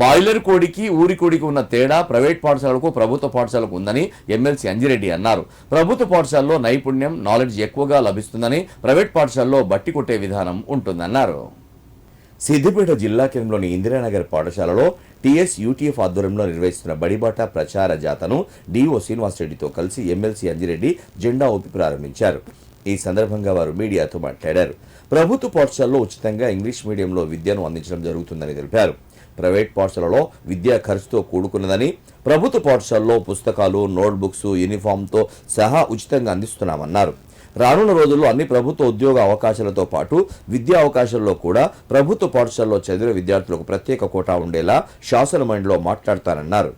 Boiler కోడికి ఊరి కోడికి ఉన్న తేడా ప్రైవేట్ పాఠశాలకు ప్రభుత్వ పాఠశాలకు ఉందని ఎమ్మెల్సీ అంజిరెడ్డి అన్నారు. ప్రభుత్వ పాఠశాలలో నైపుణ్యం నాలెడ్జ్ ఎక్కువగా లభిస్తుందని ప్రైవేట్ పాఠశాలలో బట్టి కొట్టే విధానం ఉంటుందన్నారు. సిద్దిపేట జిల్లా కేంద్రంలోని ఇందిరానగర్ పాఠశాలలో టీఎస్ యూటీఎఫ్ ఆధ్వర్యంలో నిర్వహిస్తున్న బడిబాట ప్రచార జాతను డిఓ శ్రీనివాసరెడ్డితో కలిసి ఎమ్మెల్సీ అంజిరెడ్డి జెండా ఊపి ప్రారంభించారు. ఈ సందర్భంగా వారు మీడియాతో మాట్లాడారు. ప్రభుత్వ పాఠశాలలో ఉచితంగా ఇంగ్లీష్ మీడియంలో విద్యను అందించడం జరుగుతుందని తెలిపారు. ప్రైవేట్ పాఠశాలలో విద్యా ఖర్చుతో కూడుకున్నదని ప్రభుత్వ పాఠశాలలో పుస్తకాలు నోట్బుక్స్ యూనిఫామ్తో సహా ఉచితంగా అందిస్తున్నామన్నారు. రానున్న రోజుల్లో అన్ని ప్రభుత్వ ఉద్యోగ అవకాశాలతో పాటు విద్యా అవకాశాల్లో కూడా ప్రభుత్వ పాఠశాలలో చదివే విద్యార్థులకు ప్రత్యేక కోటా ఉండేలా శాసనమండలిలో మాట్లాడతానన్నారు.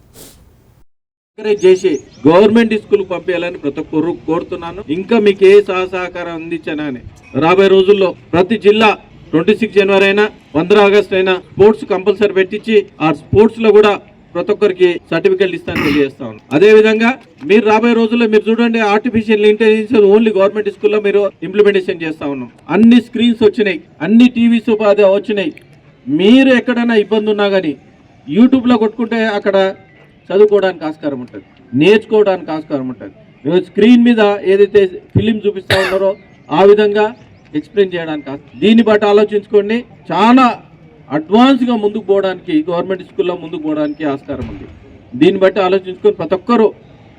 ఎంకరేజ్ చేసి గవర్నమెంట్ స్కూల్ పంపించాలని ప్రతి ఒక్కరు కోరుతున్నాను. ఇంకా మీకు ఏ సహ సహకారం అందించానని రాబోయే రోజుల్లో ప్రతి జిల్లా ట్వంటీ సిక్స్ జనవరి అయినా పంద్రా ఆగస్ట్ అయినా స్పోర్ట్స్ కంపల్సరీ పెట్టించి ఆ స్పోర్ట్స్లో కూడా ప్రతి ఒక్కరికి సర్టిఫికెట్ ఇస్తాను తెలియజేస్తా ఉన్నాను. అదే విధంగా మీరు రాబోయే రోజుల్లో మీరు చూడండి ఆర్టిఫిషియల్ ఇంటెలిజెన్స్ ఓన్లీ గవర్నమెంట్ స్కూల్లో మీరు ఇంప్లిమెంటేషన్ చేస్తా ఉన్నాం. అన్ని స్క్రీన్స్ వచ్చినాయి అన్ని టీవీస్ ఉపాధి వచ్చినాయి. మీరు ఎక్కడైనా ఇబ్బంది ఉన్నా కానీ యూట్యూబ్లో కొట్టుకుంటే అక్కడ చదువుకోవడానికి ఆస్కారం ఉంటుంది నేర్చుకోవడానికి ఆస్కారం ఉంటుంది. స్క్రీన్ మీద ఏదైతే ఫిలిం చూపిస్తూ ఉన్నారో ఆ విధంగా ఎక్స్ప్లెయిన్ చేయడానికి దీన్ని బట్టి ఆలోచించుకోండి. చాలా అడ్వాన్స్గా ముందుకు పోవడానికి గవర్నమెంట్ స్కూల్లో ముందుకు పోవడానికి ఆస్కారం ఉంది. దీన్ని బట్టి ఆలోచించుకొని ప్రతి ఒక్కరూ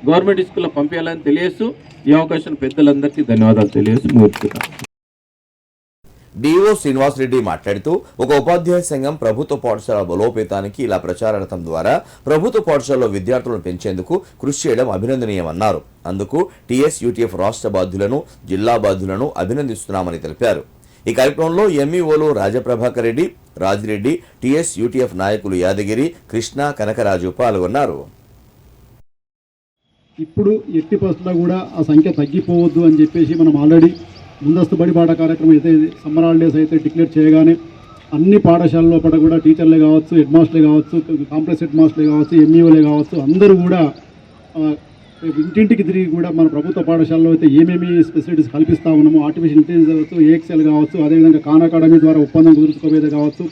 గవర్నమెంట్ స్కూల్లో పంపించాలని తెలియస్తూ ఈ అవకాశం పెద్దలందరికీ ధన్యవాదాలు తెలియజేసి ముగిస్తున్నాను డిఓ శ్రీనివాసరెడ్డి మాట్లాడుతూ ఒక ఉపాధ్యాయ సంఘం ప్రభుత్వ పాఠశాల బలోపేతానికి ఇలా ప్రచారార్థం ద్వారా ప్రభుత్వ పాఠశాలలో విద్యార్థులను పెంచేందుకు కృషి చేయడం అభినందనీయమన్నారు. అందుకు టీఎస్ యూటీఎఫ్ రాష్ట్ర బాధ్యులను జిల్లా బాధ్యులను అభినందిస్తున్నామని తెలిపారు. ఈ కార్యక్రమంలో ఎంఈఓలు రాజప్రభాకర్ రెడ్డి రాజిరెడ్డి టీఎస్ యూటీఎఫ్ నాయకులు యాదగిరి కృష్ణ కనకరాజు పాల్గొన్నారు. ఇప్పుడు ఎట్టి పరిస్థితుల్లో కూడా ఆ సంఖ్య తగ్గిపోవద్దు అని చెప్పేసి మనం ఆల్రెడీ ముందస్తు బడిబాట కార్యక్రమం అయితే సమ్మర్ హాలిడేస్ అయితే డిక్లేర్ చేయగానే అన్ని పాఠశాలల లోపల కూడా టీచర్లే కావచ్చు హెడ్ మాస్టర్లే కావచ్చు కాంప్లెక్స్ హెడ్ మాస్టర్లే కావచ్చు ఎంఈఓలే కావచ్చు అందరూ కూడా ఇంటింటికి తిరిగి కూడా మన ప్రభుత్వ పాఠశాలలో అయితే ఏమేమి ఫెసిలిటీస్ కల్పిస్తూ ఉన్నామో ఆర్టిఫిషియల్ ఇంటెలిజెన్స్ కావచ్చు ఏఎక్సెల్ కావచ్చు అదేవిధంగా ఖాన్ అకాడమీ ద్వారా ఒప్పందం కుదుర్చుకోవేది కావచ్చు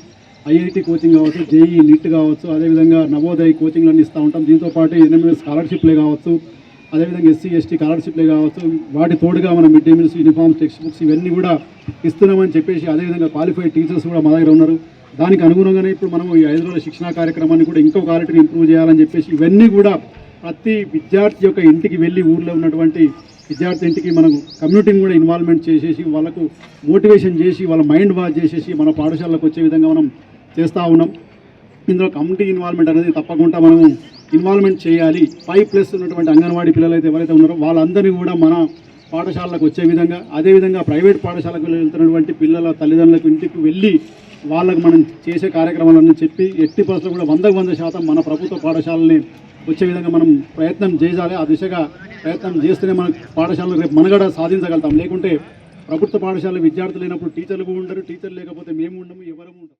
ఐఐటి కోచింగ్ కావచ్చు జేఈ నీట్ కావచ్చు అదేవిధంగా నవోదయ కోచింగ్లన్నీ ఇస్తూ ఉంటాం. దీంతో పాటు స్కాలర్షిప్లే కావచ్చు అదేవిధంగా ఎస్సీ ఎస్టీ స్కాలర్షిప్లే కావచ్చు వాటి తోడుగా మనం mid day meals uniforms text books ఇవన్నీ కూడా ఇస్తున్నామని చెప్పేసి అదేవిధంగా క్వాలిఫైడ్ టీచర్స్ కూడా మా దగ్గర ఉన్నారు. దానికి అనుగుణంగానే ఇప్పుడు మనం ఈ ఐదు రోజుల శిక్షణా కార్యక్రమాన్ని కూడా ఇంకో క్వాలిటీని ఇంప్రూవ్ చేయాలని చెప్పేసి ఇవన్నీ కూడా ప్రతి విద్యార్థి యొక్క ఇంటికి వెళ్ళి ఊర్లో ఉన్నటువంటి విద్యార్థి ఇంటికి మనం కమ్యూనిటీని కూడా ఇన్వాల్వ్మెంట్ చేసేసి వాళ్ళకు మోటివేషన్ చేసి వాళ్ళ మైండ్ వాష్ చేసేసి మన పాఠశాలకు వచ్చే విధంగా మనం చేస్తూ ఉన్నాం. ఇందులో కమ్యూనిటీ ఇన్వాల్వ్మెంట్ అనేది తప్పకుండా మనము ఇన్వాల్వ్మెంట్ చేయాలి. ఫైవ్ ప్లస్ ఉన్నటువంటి అంగన్వాడీ పిల్లలు అయితే ఎవరైతే ఉన్నారో వాళ్ళందరినీ కూడా మన పాఠశాలకు వచ్చే విధంగా అదేవిధంగా ప్రైవేట్ పాఠశాలకు వెళ్తున్నటువంటి పిల్లల తల్లిదండ్రులకు ఇంటికి వెళ్ళి వాళ్ళకు మనం చేసే కార్యక్రమాలన్నీ చెప్పి ఎట్టి పరిస్థితులు కూడా వందకు వంద శాతం మన ప్రభుత్వ పాఠశాలని వచ్చే విధంగా మనం ప్రయత్నం చేయాలి. ఆ దిశగా ప్రయత్నం చేస్తేనే మన పాఠశాలలు రేపు మనగడ సాధించగలుగుతాం. లేకుంటే ప్రభుత్వ పాఠశాల విద్యార్థులు లేనప్పుడు టీచర్లు కూడా ఉండరు టీచర్లు లేకపోతే మేము ఉండము ఎవరూ ఉండరు.